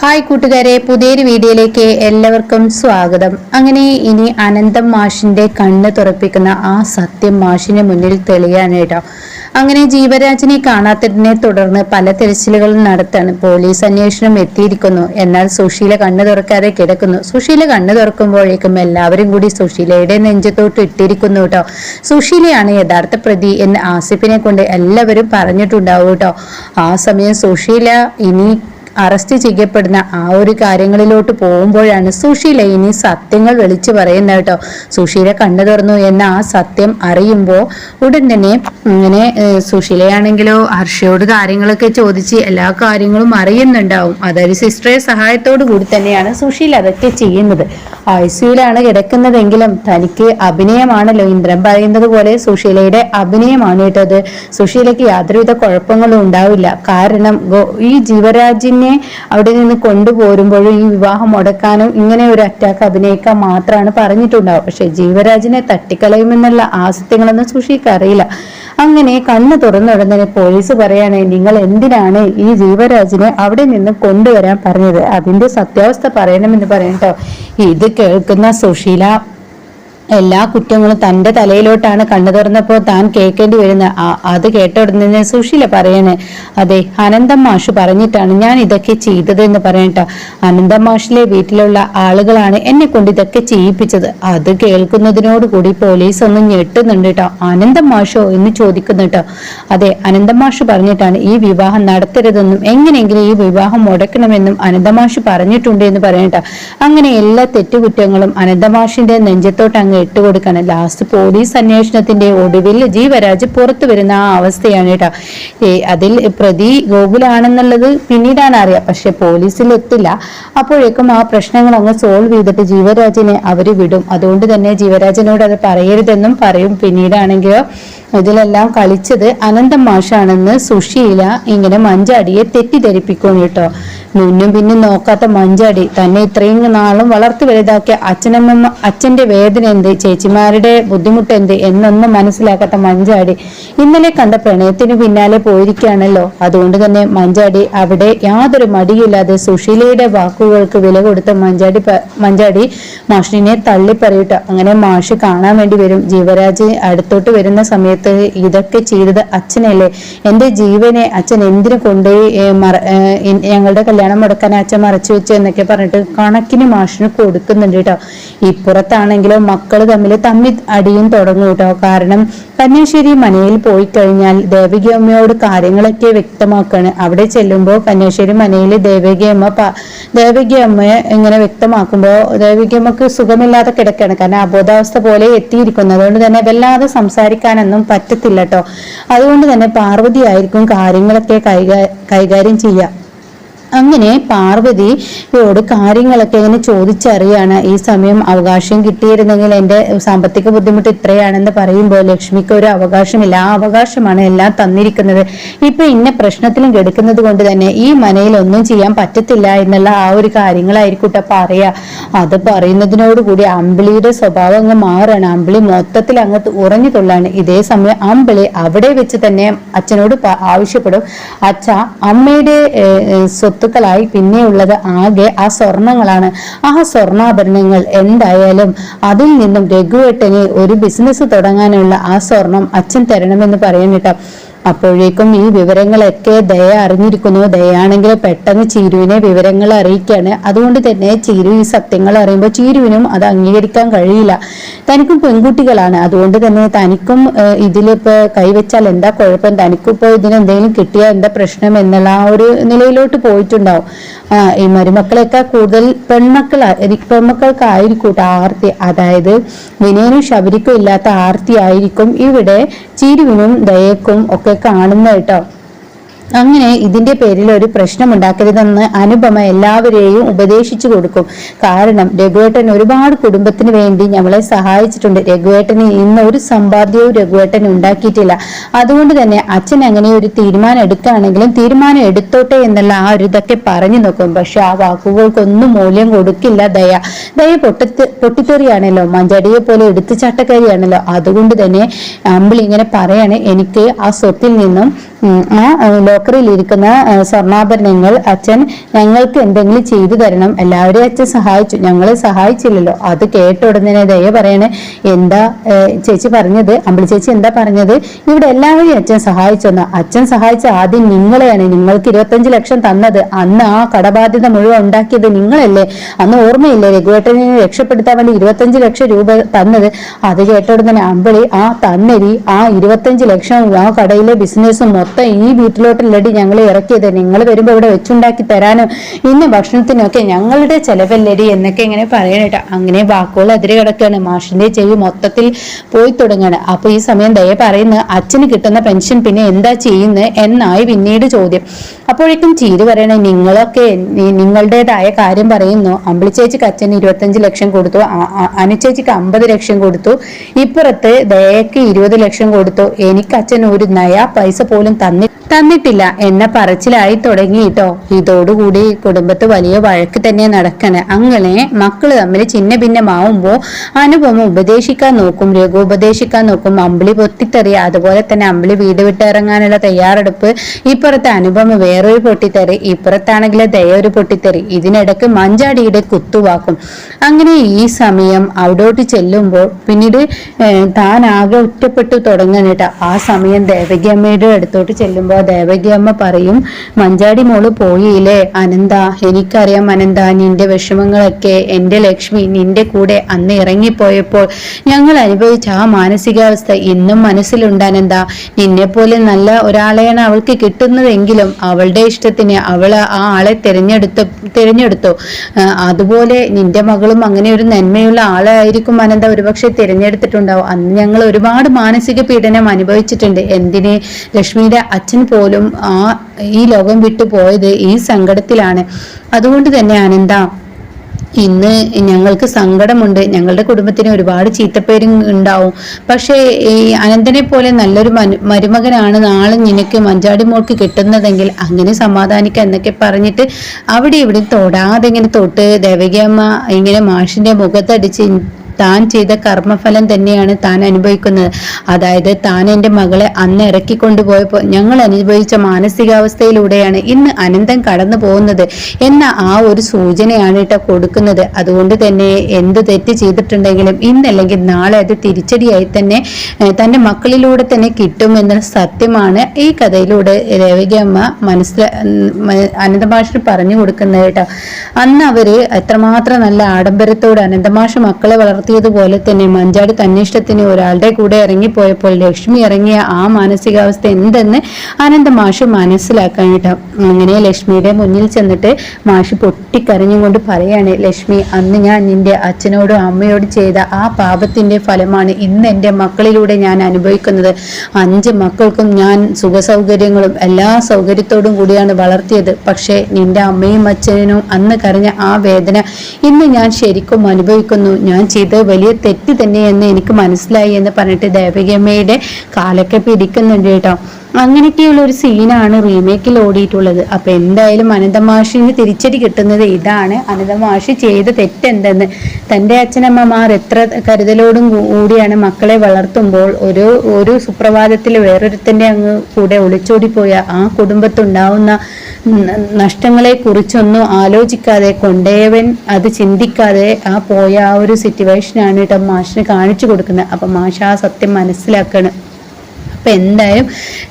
Hi കൂട്ടുകാരെ പുതിയൊരു വീഡിയോയിലേക്ക് എല്ലാവർക്കും സ്വാഗതം. അങ്ങനെ ഇനി അനന്തം മാഷിന്റെ കണ്ണ് തുറപ്പിക്കുന്ന ആ സത്യം മാഷിന്റെ മുന്നിൽ തെളിയാണ് കേട്ടോ. അങ്ങനെ ജീവരാജിനെ കാണാത്തതിനെ തുടർന്ന് പല തിരച്ചിലുകളും നടത്താണ്. പോലീസ് അന്വേഷണം എത്തിയിരിക്കുന്നു. എന്നാൽ സുശീല കണ്ണു തുറക്കാതെ കിടക്കുന്നു. സുശീല കണ്ണു തുറക്കുമ്പോഴേക്കും എല്ലാവരും കൂടി സുശീലയുടെ നെഞ്ചത്തോട്ട് ഇട്ടിരിക്കുന്നു കേട്ടോ. സുശീലയാണ് യഥാർത്ഥ പ്രതി എന്ന് ആസിഫിനെ കൊണ്ട് എല്ലാവരും പറഞ്ഞിട്ടുണ്ടാവും കേട്ടോ. ആ സമയം സുശീല ഇനി അറസ്റ്റ് ചെയ്യപ്പെടുന്ന ആ ഒരു കാര്യങ്ങളിലോട്ട് പോകുമ്പോഴാണ് സുശീല ഇനി സത്യങ്ങൾ വിളിച്ചു പറയുന്നത് കേട്ടോ. സുശീല കണ്ണു തുറന്നു എന്ന ആ സത്യം അറിയുമ്പോൾ ഉടൻ തന്നെ ഇങ്ങനെ സുശീലയാണെങ്കിലോ ഹർഷയോട് കാര്യങ്ങളൊക്കെ ചോദിച്ച് എല്ലാ കാര്യങ്ങളും അറിയുന്നുണ്ടാവും. അതായത് സിസ്റ്ററെ സഹായത്തോടു കൂടി തന്നെയാണ് സുശീല അതൊക്കെ ചെയ്യുന്നത്. ഐ സിയുലാണ് കിടക്കുന്നതെങ്കിലും തനിക്ക് അഭിനയമാണല്ലോ. ഇന്ദ്രൻ പറയുന്നത് പോലെ സുശീലയുടെ അഭിനയമാണ് കേട്ടത്. സുശീലയ്ക്ക് യാതൊരുവിധ കുഴപ്പങ്ങളും ഉണ്ടാവില്ല. കാരണം ഈ ഈ ജീവരാജിനെ അവിടെ നിന്ന് കൊണ്ടുപോരുമ്പോഴും ഈ വിവാഹം മുടക്കാനും ഇങ്ങനെ ഒരു അറ്റാക്ക് അഭിനയിക്കാൻ മാത്രമാണ് പറഞ്ഞിട്ടുണ്ടാവും പക്ഷെ ജീവരാജിനെ തട്ടിക്കളയുമെന്നുള്ള ആസത്യങ്ങളൊന്നും സുഷിക്ക് അറിയില്ല. അങ്ങനെ കണ്ണ് തുറന്നുടനെ പോലീസ് പറയാണ് നിങ്ങൾ എന്തിനാണ് ഈ ജീവരാജിനെ അവിടെ നിന്ന് കൊണ്ടുവരാൻ പറഞ്ഞത്? അതിന്റെ സത്യാവസ്ഥ പറയണമെന്ന് പറയട്ടോ ഇത് കേൾക്കുന്ന സുശീല എല്ലാ കുറ്റങ്ങളും തന്റെ തലയിലോട്ടാണ് കണ്ണു തുറന്നപ്പോൾ താൻ കേൾക്കേണ്ടി വരുന്ന അത് കേട്ടോടുന്ന ഉടനെ സുശീല പറയണേ. അതെ അനന്തം മാഷ് പറഞ്ഞിട്ടാണ് ഞാൻ ഇതൊക്കെ ചെയ്തത് എന്ന് പറയട്ടോ അനന്തം മാഷിലെ വീട്ടിലുള്ള ആളുകളാണ് എന്നെ കൊണ്ട് ഇതൊക്കെ ചെയ്യിപ്പിച്ചത്. അത് കേൾക്കുന്നതിനോട് കൂടി പോലീസ് ഒന്ന് ഞെട്ടുന്നുണ്ട് കേട്ടോ അനന്തം മാഷോ എന്ന് ചോദിക്കുന്നു കേട്ടോ അതെ അനന്തം മാഷ് പറഞ്ഞിട്ടാണ് ഈ വിവാഹം നടത്തരുതെന്നും എങ്ങനെയെങ്കിലും ഈ വിവാഹം മുടക്കണമെന്നും അനന്തമാഷ് പറഞ്ഞിട്ടുണ്ട് എന്ന് പറയട്ടോ അങ്ങനെ എല്ലാ തെറ്റുകുറ്റങ്ങളും അനന്തമാഷിന്റെ നെഞ്ചത്തോട്ട് അങ്ങ് ഇട്ടുകൊടുക്കണം ലാസ്റ്റ് പോലീസ് അന്വേഷണത്തിന്റെ ഒടുവിൽ ജീവരാജ് പുറത്തു വരുന്ന ആ അവസ്ഥയാണ് കേട്ടോ. അതിൽ പ്രതി ഗോകുലാണെന്നുള്ളത് പിന്നീടാണ് അറിയാം. പക്ഷെ പോലീസിൽ എത്തില്ല. അപ്പോഴേക്കും ആ പ്രശ്നങ്ങൾ അങ്ങ് സോൾവ് ചെയ്തിട്ട് ജീവരാജിനെ അവർ വിടും. അതുകൊണ്ട് തന്നെ ജീവരാജനോട് അത് പറയരുതെന്നും പറയും. പിന്നീടാണെങ്കിലോ ഇതിലെല്ലാം കളിച്ചത് അനന്തം മാഷാണെന്ന് സുശീല ഇങ്ങനെ മഞ്ചാടിയെ തെറ്റിദ്ധരിപ്പിക്കും കേട്ടോ. മുന്നും പിന്നും നോക്കാത്ത മഞ്ചാടി. തന്നെ ഇത്രയും നാളും വളർത്തി വലുതാക്കിയ അച്ഛനമ്മ അച്ഛന്റെ വേദന എന്ത് ചേച്ചിമാരുടെ ബുദ്ധിമുട്ട് എന്ത് എന്നൊന്നും മനസ്സിലാക്കാത്ത മഞ്ചാടി. ഇന്നലെ കണ്ട പ്രണയത്തിന് പിന്നാലെ പോയിരിക്കുകയാണല്ലോ. അതുകൊണ്ട് തന്നെ മഞ്ചാടി അവിടെ യാതൊരു മടിയില്ലാതെ സുശീലയുടെ വാക്കുകൾക്ക് വില കൊടുത്ത മഞ്ചാടി മഞ്ചാടി മാഷിനെ തള്ളിപ്പറയിട്ട് അങ്ങനെ മാഷ് കാണാൻ വേണ്ടി വരും. ജീവരാജ് അടുത്തോട്ട് വരുന്ന സമയത്ത് ഇതൊക്കെ ചെയ്തത് അച്ഛനല്ലേ? എന്റെ ജീവനെ അച്ഛൻ എന്തിനു കൊണ്ടുപോയി ഞങ്ങളുടെ കല്യാണം മുടക്കാൻ അച്ഛൻ മറച്ചു വെച്ചു എന്നൊക്കെ പറഞ്ഞിട്ട് കണക്കിന് മാഷിന് കൊടുക്കുന്നുണ്ട് കേട്ടോ. ഇപ്പുറത്താണെങ്കിലോ മക്കൾ തമ്മിൽ തമ്മിൽ അടിയും തുടങ്ങും കേട്ടോ. കാരണം കന്യാശ്ശേരി മനയിൽ പോയി കഴിഞ്ഞാൽ ദേവകി അമ്മയോട് കാര്യങ്ങളൊക്കെ വ്യക്തമാക്കാണ്. അവിടെ ചെല്ലുമ്പോൾ കന്യാശ്ശേരി മനയിൽ ദേവകി അമ്മ ദേവകി അമ്മയെ ഇങ്ങനെ വ്യക്തമാക്കുമ്പോൾ ദേവകി അമ്മയ്ക്ക് സുഖമില്ലാതെ കിടക്കാണ്. കാരണം അബോധാവസ്ഥ പോലെ എത്തിയിരിക്കുന്നു. അതുകൊണ്ട് തന്നെ വല്ലാതെ സംസാരിക്കാനൊന്നും പറ്റത്തില്ല കേട്ടോ. അതുകൊണ്ട് തന്നെ പാർവതി ആയിരിക്കും കാര്യങ്ങളൊക്കെ കൈകാ കൈകാര്യം ചെയ്യുക അങ്ങനെ പാർവതിയോട് കാര്യങ്ങളൊക്കെ ഇങ്ങനെ ചോദിച്ചറിയാണ്. ഈ സമയം അവകാശം കിട്ടിയിരുന്നെങ്കിൽ എന്റെ സാമ്പത്തിക ബുദ്ധിമുട്ട് ഇത്രയാണെന്ന് പറയുമ്പോൾ ലക്ഷ്മിക്ക് ഒരു അവകാശമില്ല. ആ അവകാശമാണ് എല്ലാം തന്നിരിക്കുന്നത്. ഇപ്പൊ ഇന്ന പ്രശ്നത്തിലും കെടുക്കുന്നത് കൊണ്ട് തന്നെ ഈ മനയിൽ ഒന്നും ചെയ്യാൻ പറ്റത്തില്ല എന്നുള്ള ആ ഒരു കാര്യങ്ങളായിരിക്കൂട്ടെ പറയാ. അത് പറയുന്നതിനോടുകൂടി അമ്പിളിയുടെ സ്വഭാവം അങ്ങ് മാറാണ് അമ്പിളി മൊത്തത്തിൽ അങ്ങ് ഉറഞ്ഞു തൊള്ളാണ്. ഇതേ സമയം അമ്പിളി അവിടെ വെച്ച് തന്നെ അച്ഛനോട് ആവശ്യപ്പെടും. അച്ഛ അമ്മയുടെ ഏഹ്, ഏഹ്, സ്വത്തുക്കളായി പിന്നെയുള്ളത് ആകെ ആ സ്വർണങ്ങളാണ്. ആ സ്വർണാഭരണങ്ങൾ എന്തായാലും അതിൽ നിന്നും രഘുവേട്ടനെ ഒരു ബിസിനസ് തുടങ്ങാനുള്ള ആ സ്വർണം അച്ഛൻ തരണമെന്ന് പറയുന്നിട്ടോ അപ്പോഴേക്കും ഈ വിവരങ്ങളൊക്കെ ദയ അറിഞ്ഞിരിക്കുന്നു. ദയാണെങ്കിൽ പെട്ടെന്ന് ചീരുവിനെ വിവരങ്ങൾ അറിയിക്കുകയാണ്. അതുകൊണ്ട് തന്നെ ചീരു ഈ സത്യങ്ങൾ അറിയുമ്പോൾ ചീരുവിനും അത് അംഗീകരിക്കാൻ കഴിയില്ല. തനിക്കും പെൺകുട്ടികളാണ്. അതുകൊണ്ട് തന്നെ തനിക്കും ഇതിലിപ്പോൾ ഇതിലിപ്പോ കൈവച്ചാൽ എന്താ കുഴപ്പം? തനിക്കിപ്പോൾ ഇതിനെന്തെങ്കിലും കിട്ടിയാൽ എന്താ പ്രശ്നം എന്നുള്ള ആ ഒരു നിലയിലോട്ട് പോയിട്ടുണ്ടാവും. ഈ മരുമക്കളെയൊക്കെ കൂടുതൽ പെൺമക്കൾ പെൺമക്കൾക്കായിരിക്കും ആർത്തി. അതായത് വിനയനും ശബരിക്കും ഇല്ലാത്ത ആർത്തി ആയിരിക്കും ഇവിടെ ചിരുവിനും ദയക്കും ഒക്കെ കാണുന്ന കേട്ടോ. അങ്ങനെ ഇതിന്റെ പേരിൽ ഒരു പ്രശ്നം ഉണ്ടാക്കരുതെന്ന് അനുപമ എല്ലാവരെയും ഉപദേശിച്ചു കൊടുക്കും. കാരണം രഘുവേട്ടൻ ഒരുപാട് കുടുംബത്തിന് വേണ്ടി ഞങ്ങളെ സഹായിച്ചിട്ടുണ്ട്. രഘുവേട്ടന് ഇന്ന് ഒരു സമ്പാദ്യവും രഘുവേട്ടൻ ഉണ്ടാക്കിയിട്ടില്ല. അതുകൊണ്ട് തന്നെ അച്ഛൻ അങ്ങനെ ഒരു തീരുമാനം എടുക്കുകയാണെങ്കിലും തീരുമാനം എടുത്തോട്ടെ എന്നുള്ള ആ ഒരു ഇതൊക്കെ പറഞ്ഞു നോക്കും. പക്ഷെ ആ വാക്കുകൾക്കൊന്നും മൂല്യം കൊടുക്കില്ല ദയ. ദയ പൊട്ടി പൊട്ടിത്തെറിയാണല്ലോ. മഞ്ചടിയെ പോലെ എടുത്തു ചാട്ടക്കാരിയാണല്ലോ അതുകൊണ്ട് തന്നെ അമ്പിളി ഇങ്ങനെ പറയാണ്. എനിക്ക് ആ സ്വത്തിൽ നിന്നും ആ ആ, സ്വർണാഭരണങ്ങൾ അച്ഛൻ ഞങ്ങൾക്ക് എന്തെങ്കിലും ചെയ്തു തരണം. എല്ലാവരെയും അച്ഛൻ സഹായിച്ചു. ഞങ്ങളെ സഹായിച്ചില്ലല്ലോ. അത് കേട്ട ഉടനെ ദയ പറയണേ. എന്താ ചേച്ചി പറഞ്ഞത്? അമ്പിളി ചേച്ചി എന്താ പറഞ്ഞത്? ഇവിടെ എല്ലാവരെയും അച്ഛൻ സഹായിച്ചെന്ന്. അച്ഛൻ സഹായിച്ച ആദ്യം നിങ്ങളെയാണ് നിങ്ങൾക്ക് ഇരുപത്തഞ്ച് ലക്ഷം തന്നത്. അന്ന് ആ കടബാധ്യത മുഴുവൻ ഉണ്ടാക്കിയത് നിങ്ങളല്ലേ. അന്ന് ഓർമ്മയില്ലേ രഘുവേട്ടനെ രക്ഷപ്പെടുത്താൻ വേണ്ടി ഇരുപത്തഞ്ച് ലക്ഷം രൂപ തന്നത്? അത് കേട്ട ഉടനെ അമ്പിളി ആ തന്നരി ആ ഇരുപത്തഞ്ച് ലക്ഷം ആ കടയിലെ ബിസിനസ്സും മൊത്തം ഈ വീട്ടിലോട്ടല്ലടി ഞങ്ങൾ ഇറക്കിയത്. നിങ്ങൾ വരുമ്പോൾ ഇവിടെ വെച്ചുണ്ടാക്കി തരാനും. ഇന്ന് ഭക്ഷണത്തിനൊക്കെ ഞങ്ങളുടെ ചെലവല്ലടി എന്നൊക്കെ ഇങ്ങനെ പറയണേട്ടാ അങ്ങനെ വാക്കുകൾ അതിരെ കിടക്കുകയാണ് മാഷിന്റെ ചെവി മൊത്തത്തിൽ പോയി തുടങ്ങുകയാണ് അപ്പൊ ഈ സമയം ദയ പറയുന്നത് അച്ഛന് കിട്ടുന്ന പെൻഷൻ പിന്നെ എന്താ ചെയ്യുന്നത് എന്നായി പിന്നീട് ചോദ്യം. അപ്പോഴേക്കും ചീര് പറയണേ നിങ്ങളൊക്കെ നിങ്ങളുടേതായ കാര്യം പറയുന്നു. അമ്പിളിച്ചേച്ചിക്ക് അച്ഛന് ഇരുപത്തഞ്ച് ലക്ഷം കൊടുത്തു. അനുച്ചേച്ചിക്ക് അമ്പത് ലക്ഷം കൊടുത്തു. ഇപ്പുറത്ത് ദയക്ക് ഇരുപത് ലക്ഷം കൊടുത്തു. എനിക്ക് അച്ഛൻ ഒരു നയാ പൈസ പോലും തന്നി തന്നിട്ടില്ല. എന്ന പറച്ചിലായി തുടങ്ങിയിട്ടോ ഇതോടുകൂടി കുടുംബത്ത് വലിയ വഴക്ക് തന്നെ നടക്കണ്. അങ്ങനെ മക്കൾ തമ്മിൽ ചിന്ന ഭിന്നമാവുമ്പോ അനുപമ ഉപദേശിക്കാൻ നോക്കും. രഘു ഉപദേശിക്കാൻ നോക്കും. അമ്പിളി പൊട്ടിത്തെറി അതുപോലെ തന്നെ അമ്പിളി വീട് വിട്ടിറങ്ങാനുള്ള തയ്യാറെടുപ്പ് ഇപ്പുറത്തെ അനുപമ വേറൊരു പൊട്ടിത്തെറി ഇപ്പുറത്താണെങ്കിൽ ദയ ഒരു പൊട്ടിത്തെറി ഇതിനിടക്ക് മഞ്ചാടിയുടെ കുത്തുവാക്കും അങ്ങനെ ഈ സമയം അവിടോട്ട് ചെല്ലുമ്പോൾ പിന്നീട് താൻ ആകെ ഒറ്റപ്പെട്ടു തുടങ്ങാനിട്ട ആ സമയം ദേവകിയമ്മയുടെ അടുത്തോട്ട് ചെല്ലുമ്പോൾ ദേവകിയമ്മ പറയും മഞ്ചാടി മോൾ പോയില്ലേ? അനന്ത എനിക്കറിയാം അനന്ത നിന്റെ വിഷമങ്ങളൊക്കെ എന്റെ ലക്ഷ്മി നിന്റെ കൂടെ അന്ന് ഇറങ്ങിപ്പോയപ്പോൾ ഞങ്ങൾ അനുഭവിച്ച ആ മാനസികാവസ്ഥ ഇന്നും മനസ്സിലുണ്ട് അനന്ത. നിന്നെ പോലെ നല്ല ഒരാളെയാണ് അവൾക്ക് കിട്ടുന്നതെങ്കിലും അവളുടെ ഇഷ്ടത്തിന് അവൾ ആ ആളെ തിരഞ്ഞെടുത്ത തിരഞ്ഞെടുത്തു. അതുപോലെ നിന്റെ മകളും അങ്ങനെ ഒരു നന്മയുള്ള ആളായിരിക്കും അനന്ത ഒരുപക്ഷെ തിരഞ്ഞെടുത്തിട്ടുണ്ടാവും. അന്ന് ഞങ്ങൾ ഒരുപാട് മാനസിക പീഡനം അനുഭവിച്ചിട്ടുണ്ട്. എന്തിന്? ലക്ഷ്മിയുടെ അച്ഛൻ പോലും ആ ഈ ലോകം വിട്ടു പോയത് ഈ സങ്കടത്തിലാണ്. അതുകൊണ്ട് തന്നെ അനന്ത ഇന്ന് ഞങ്ങൾക്ക് സങ്കടമുണ്ട്. ഞങ്ങളുടെ കുടുംബത്തിന് ഒരുപാട് ചീത്തപ്പേരും ഉണ്ടാവും. പക്ഷേ ഈ അനന്തനെ പോലെ നല്ലൊരു മരുമകനാണ് നാളെ നിനക്ക് മഞ്ചാടി മോൾക്ക് കിട്ടുന്നതെങ്കിൽ അങ്ങനെ സമാധാനിക്കുക എന്നൊക്കെ പറഞ്ഞിട്ട് അവിടെ ഇവിടെ തൊടാതെ ഇങ്ങനെ തൊട്ട് ദേവകിയമ്മ ഇങ്ങനെ മാഷിന്റെ മുഖത്തടിച്ച് താൻ ചെയ്ത കർമ്മഫലം തന്നെയാണ് താൻ അനുഭവിക്കുന്നത്. അതായത് താൻ എന്റെ മകളെ അന്ന് ഇറക്കിക്കൊണ്ടുപോയപ്പോൾ ഞങ്ങൾ അനുഭവിച്ച മാനസികാവസ്ഥയിലൂടെയാണ് ഇന്ന് അനന്തം കടന്നു പോകുന്നത് എന്ന ആ ഒരു സൂചനയാണ് കേട്ടോ കൊടുക്കുന്നത്. അതുകൊണ്ട് തന്നെ എന്ത് തെറ്റ് ചെയ്തിട്ടുണ്ടെങ്കിലും ഇന്നല്ലെങ്കിൽ നാളെ അത് തിരിച്ചടിയായി തന്നെ തന്റെ മക്കളിലൂടെ തന്നെ കിട്ടുമെന്ന സത്യമാണ് ഈ കഥയിലൂടെ രേവകി അമ്മ മനസ്സില അനന്തമാഷിന് പറഞ്ഞു കൊടുക്കുന്നത് കേട്ടോ. അന്ന് അവർ എത്രമാത്രം നല്ല ആഡംബരത്തോടെ അനന്തമാഷ് മക്കളെ വളർത്തിയതുപോലെ തന്നെ മഞ്ചാടി തന്നിഷ്ടത്തിന് ഒരാളുടെ കൂടെ ഇറങ്ങിപ്പോയപ്പോൾ ലക്ഷ്മി ഇറങ്ങിയ ആ മാനസികാവസ്ഥ എന്തെന്ന് അനന്തമാഷ് മനസ്സിലാക്കാൻ കേട്ടോ അങ്ങനെ ലക്ഷ്മിയുടെ മുന്നിൽ ചെന്നിട്ട് മാഷ് പൊട്ടിക്കരഞ്ഞുകൊണ്ട് പറയാണ് ലക്ഷ്മി അന്ന് ഞാൻ നിന്റെ അച്ഛനോടും അമ്മയോടും ചെയ്ത ആ പാപത്തിന്റെ ഫലമാണ് ഇന്ന് എന്റെ മക്കളിലൂടെ ഞാൻ അനുഭവിക്കുന്നത്. അഞ്ച് മക്കൾക്കും ഞാൻ സുഖസൗകര്യങ്ങളും എല്ലാ സൗകര്യത്തോടും കൂടിയാണ് വളർത്തിയത്. പക്ഷേ നിന്റെ അമ്മയും അച്ഛനും അന്ന് കരഞ്ഞ ആ വേദന ഇന്ന് ഞാൻ ശരിക്കും അനുഭവിക്കുന്നു. ഞാൻ ചെയ്തത് വലിയ തെറ്റ് തന്നെയെന്ന് എനിക്ക് മനസ്സിലായി എന്ന് പറഞ്ഞിട്ട് ദേവികമ്മയുടെ കാലൊക്കെ പിടിക്കുന്നുണ്ട് കേട്ടോ. അങ്ങനെയൊക്കെയുള്ള ഒരു സീനാണ് റീമേക്കിൽ ഓടിയിട്ടുള്ളത്. അപ്പൊ എന്തായാലും അനന്തമാഷിന് തിരിച്ചടി കിട്ടുന്നത് ഇതാണ്. അനന്തമാഷി ചെയ്ത തെറ്റെന്തെന്ന് തന്റെ അച്ഛനമ്മമാർ എത്ര കരുതലോടും കൂടിയാണ് മക്കളെ വളർത്തുമ്പോൾ ഒരു ഒരു സുപ്രഭാതത്തിൽ വേറൊരുത്തന്റെ അങ്ങ് കൂടെ ഒളിച്ചോടിപ്പോയ ആ കുടുംബത്തുണ്ടാവുന്ന നഷ്ടങ്ങളെ കുറിച്ചൊന്നും ആലോചിക്കാതെ കൊണ്ടേവൻ അത് ചിന്തിക്കാതെ ആ പോയ ആ ഒരു സിറ്റുവേഷനാണ് കേട്ടോ മാഷിന് കാണിച്ചു കൊടുക്കുന്നത്. അപ്പൊ മാഷ് ആ സത്യം മനസ്സിലാക്കണം. അപ്പൊ എന്തായാലും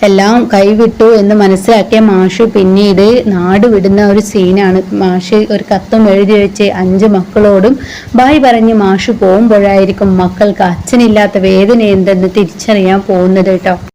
എല്ലാം കൈവിട്ടു എന്ന് മനസ്സിലാക്കിയ മാഷ് പിന്നീട് നാട് വിടുന്ന ഒരു സീനാണ് മാഷ് ഒരു കത്തും എഴുതി വെച്ച് അഞ്ച് മക്കളോടും ബായ് പറഞ്ഞ് മാഷ് പോകുമ്പോഴായിരിക്കും മക്കൾക്ക് അച്ഛനില്ലാത്ത വേദന എന്തെന്ന് തിരിച്ചറിയാൻ പോകുന്നത് കേട്ടോ.